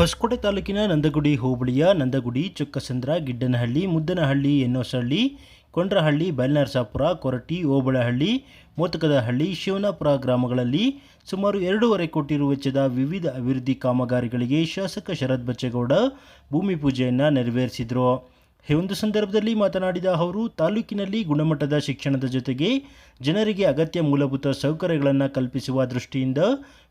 ಹೊಸಕೋಟೆ ತಾಲೂಕಿನ ನಂದಗುಡಿ ಹೋಬಳಿಯ ನಂದಗುಡಿ ಚುಕ್ಕಸಂದ್ರ ಗಿಡ್ಡನಹಳ್ಳಿ ಮುದ್ದನಹಳ್ಳಿ ಎನ್ನೋಸಹಳ್ಳಿ ಕೊಂಡ್ರಹಳ್ಳಿ, ಬಯಲ್ನರಸಾಪುರ, ಕೊರಟಿ, ಓಬಳಹಳ್ಳಿ, ಮೋತಕದಹಳ್ಳಿ, ಶಿವನಾಪುರ ಗ್ರಾಮಗಳಲ್ಲಿ ಸುಮಾರು ಎರಡೂವರೆ ಕೋಟಿ ರು ವೆಚ್ಚದ ವಿವಿಧ ಅಭಿವೃದ್ಧಿ ಕಾಮಗಾರಿಗಳಿಗೆ ಶಾಸಕ ಶರತ್ ಬಚ್ಚೇಗೌಡ ಭೂಮಿ ಪೂಜೆಯನ್ನು ನೆರವೇರಿಸಿದರು. ಈ ಒಂದು ಸಂದರ್ಭದಲ್ಲಿ ಮಾತನಾಡಿದ ಅವರು, ತಾಲೂಕಿನಲ್ಲಿ ಗುಣಮಟ್ಟದ ಶಿಕ್ಷಣದ ಜೊತೆಗೆ ಜನರಿಗೆ ಅಗತ್ಯ ಮೂಲಭೂತ ಸೌಕರ್ಯಗಳನ್ನು ಕಲ್ಪಿಸುವ ದೃಷ್ಟಿಯಿಂದ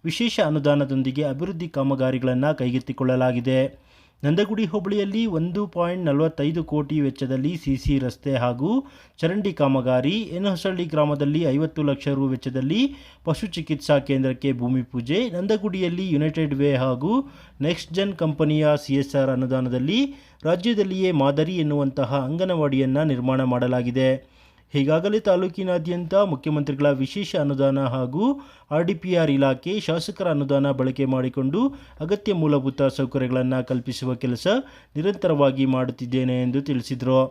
ವಿಶೇಷ ಅನುದಾನದೊಂದಿಗೆ ಅಭಿವೃದ್ಧಿ ಕಾಮಗಾರಿಗಳನ್ನು ಕೈಗೆತ್ತಿಕೊಳ್ಳಲಾಗಿದೆ. ನಂದಗುಡಿ ಹೋಬಳಿಯಲ್ಲಿ ಒಂದು ಪಾಯಿಂಟ್ ನಲವತ್ತೈದು ಕೋಟಿ ವೆಚ್ಚದಲ್ಲಿ ಸಿಸಿ ರಸ್ತೆ ಹಾಗೂ ಚರಂಡಿ ಕಾಮಗಾರಿ, ಎನಹೊಸಳ್ಳಿ ಗ್ರಾಮದಲ್ಲಿ ಐವತ್ತು ಲಕ್ಷ ರು ವೆಚ್ಚದಲ್ಲಿ ಪಶು ಚಿಕಿತ್ಸಾ ಕೇಂದ್ರಕ್ಕೆ ಭೂಮಿ ಪೂಜೆ, ನಂದಗುಡಿಯಲ್ಲಿ ಯುನೈಟೆಡ್ ವೇ ಹಾಗೂ ನೆಕ್ಸ್ಟ್ ಜನ್ ಕಂಪನಿಯ ಸಿಎಸ್ಆರ್ ಅನುದಾನದಲ್ಲಿ ರಾಜ್ಯದಲ್ಲಿಯೇ ಮಾದರಿ ಎನ್ನುವಂತಹ ಅಂಗನವಾಡಿಯನ್ನು ನಿರ್ಮಾಣ ಮಾಡಲಾಗಿದೆ. ಈಗಾಗಲೇ ತಾಲೂಕಿನಾದ್ಯಂತ ಮುಖ್ಯಮಂತ್ರಿಗಳ ವಿಶೇಷ ಅನುದಾನ ಹಾಗೂ ಆರ್ಡಿಪಿಆರ್ ಇಲಾಖೆ ಶಾಸಕರ ಅನುದಾನ ಬಳಕೆ ಮಾಡಿಕೊಂಡು ಅಗತ್ಯ ಮೂಲಭೂತ ಸೌಕರ್ಯಗಳನ್ನು ಕಲ್ಪಿಸುವ ಕೆಲಸ ನಿರಂತರವಾಗಿ ಮಾಡುತ್ತಿದ್ದೇನೆ ಎಂದು ತಿಳಿಸಿದರು.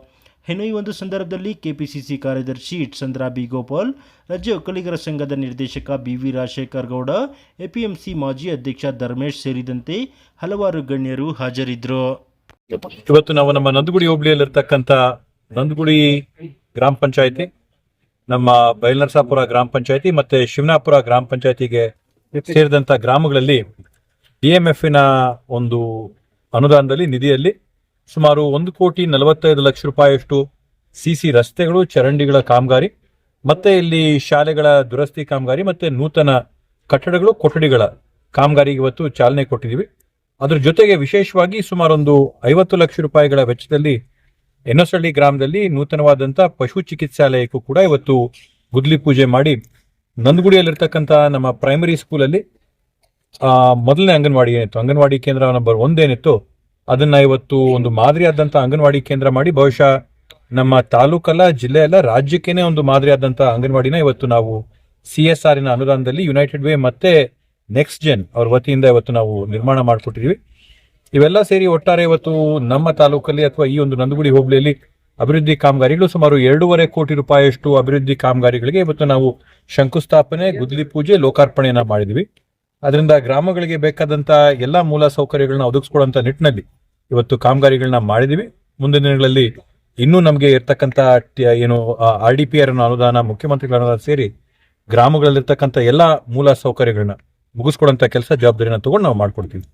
ಇನ್ನು ಈ ಒಂದು ಸಂದರ್ಭದಲ್ಲಿ ಕೆಪಿಸಿಸಿ ಕಾರ್ಯದರ್ಶಿ ಇಟ್ಸಂದ್ರ ಬಿ ಗೋಪಾಲ್, ರಾಜ್ಯ ಒಕ್ಕಲಿಗರ ಸಂಘದ ನಿರ್ದೇಶಕ B V Rajashekhar Gowda, APMC ಮಾಜಿ ಅಧ್ಯಕ್ಷ ಧರ್ಮೇಶ್ ಸೇರಿದಂತೆ ಹಲವಾರು ಗಣ್ಯರು ಹಾಜರಿದ್ದರು. ಇವತ್ತು ನಾವು ನಮ್ಮ ನಂದಗುಡಿ ಹೋಬಳಿಯಲ್ಲಿರ್ತಕ್ಕಂಥ ನಂದಗುಡಿ ಗ್ರಾಮ ಪಂಚಾಯತಿ, ನಮ್ಮ ಬೈಲ್ನರ್ಸಾಪುರ ಗ್ರಾಮ ಪಂಚಾಯತಿ ಮತ್ತೆ ಶಿವನಾಪುರ ಗ್ರಾಮ ಪಂಚಾಯತಿಗೆ ಸೇರಿದಂತ ಗ್ರಾಮಗಳಲ್ಲಿ ಡಿಎಂಎಫ್ನ ಒಂದು ಅನುದಾನದಲ್ಲಿ, ನಿಧಿಯಲ್ಲಿ ಸುಮಾರು ಒಂದು ಕೋಟಿ ನಲವತ್ತೈದು ಲಕ್ಷ ರೂಪಾಯಿಯಷ್ಟು ಸಿಸಿ ರಸ್ತೆಗಳು, ಚರಂಡಿಗಳ ಕಾಮಗಾರಿ, ಮತ್ತೆ ಇಲ್ಲಿ ಶಾಲೆಗಳ ದುರಸ್ತಿ ಕಾಮಗಾರಿ, ಮತ್ತೆ ನೂತನ ಕಟ್ಟಡಗಳು, ಕೊಠಡಿಗಳ ಕಾಮಗಾರಿಗೆ ಇವತ್ತು ಚಾಲನೆ ಕೊಟ್ಟಿದ್ದೀವಿ. ಅದ್ರ ಜೊತೆಗೆ ವಿಶೇಷವಾಗಿ ಸುಮಾರು ಒಂದು ಐವತ್ತು ಲಕ್ಷ ರೂಪಾಯಿಗಳ ವೆಚ್ಚದಲ್ಲಿ ಎನ್ನಸಳ್ಳಿ ಗ್ರಾಮದಲ್ಲಿ ನೂತನವಾದಂತ ಪಶು ಚಿಕಿತ್ಸಾಲಯಕ್ಕೂ ಕೂಡ ಇವತ್ತು ಗುದ್ಲಿ ಪೂಜೆ ಮಾಡಿ ನಂದಗುಡಿಯಲ್ಲಿರ್ತಕ್ಕಂಥ ನಮ್ಮ ಪ್ರೈಮರಿ ಸ್ಕೂಲಲ್ಲಿ ಮೊದಲನೇ ಅಂಗನವಾಡಿ ಏನಿತ್ತು? ಅಂಗನವಾಡಿ ಕೇಂದ್ರ ನಂಬರ್ ಒಂದೇನಿತ್ತು ಅದನ್ನ ಇವತ್ತು ಒಂದು ಮಾದರಿಯಾದಂತ ಅಂಗನವಾಡಿ ಕೇಂದ್ರ ಮಾಡಿ ಬಹುಶಃ ನಮ್ಮ ತಾಲೂಕಲ್ಲ ಜಿಲ್ಲೆ ಅಲ್ಲ ರಾಜ್ಯಕ್ಕೇನೆ ಒಂದು ಮಾದರಿಯಾದಂತ ಅಂಗನವಾಡಿನ ಇವತ್ತು ನಾವು ಸಿ ಎಸ್ ಆರ್ ಅನುದಾನದಲ್ಲಿ ಯುನೈಟೆಡ್ ವೇ ಮತ್ತೆ ನೆಕ್ಸ್ಟ್ ಜೆನ್ ಅವ್ರ ವತಿಯಿಂದ ಇವತ್ತು ನಾವು ನಿರ್ಮಾಣ ಮಾಡಿಕೊಟ್ಟಿದೀವಿ. ಇವೆಲ್ಲ ಸೇರಿ ಒಟ್ಟಾರೆ ಇವತ್ತು ನಮ್ಮ ತಾಲೂಕಲ್ಲಿ ಅಥವಾ ಈ ಒಂದು ನಂದಗುಡಿ ಹೋಬಳಿಯಲ್ಲಿ ಅಭಿವೃದ್ಧಿ ಕಾಮಗಾರಿಗಳು ಸುಮಾರು ಎರಡೂವರೆ ಕೋಟಿ ರೂಪಾಯಿಯಷ್ಟು ಅಭಿವೃದ್ಧಿ ಕಾಮಗಾರಿಗಳಿಗೆ ಇವತ್ತು ನಾವು ಶಂಕುಸ್ಥಾಪನೆ ಗುದ್ಲಿ ಪೂಜೆ, ಲೋಕಾರ್ಪಣೆಯನ್ನ ಮಾಡಿದ್ವಿ. ಅದರಿಂದ ಗ್ರಾಮಗಳಿಗೆ ಬೇಕಾದಂತಹ ಎಲ್ಲಾ ಮೂಲ ಸೌಕರ್ಯಗಳನ್ನ ಒದಗಿಸ್ಕೊಡುವಂತ ನಿಟ್ಟಿನಲ್ಲಿ ಇವತ್ತು ಕಾಮಗಾರಿಗಳನ್ನ ಮಾಡಿದೀವಿ. ಮುಂದಿನ ದಿನಗಳಲ್ಲಿ ಇನ್ನೂ ನಮಗೆ ಇರ್ತಕ್ಕಂಥ ಏನು ಆರ್ ಡಿ ಪಿ ಆರ್ ಅನುದಾನ, ಮುಖ್ಯಮಂತ್ರಿಗಳ ಅನುದಾನ ಸೇರಿ ಗ್ರಾಮಗಳಲ್ಲಿರ್ತಕ್ಕಂಥ ಎಲ್ಲಾ ಮೂಲ ಸೌಕರ್ಯಗಳನ್ನ ಮುಗಿಸ್ಕೊಡುವಂತ ಕೆಲಸ ಜವಾಬ್ದಾರಿನ ತಗೊಂಡು ನಾವು ಮಾಡ್ಕೊಡ್ತೀವಿ.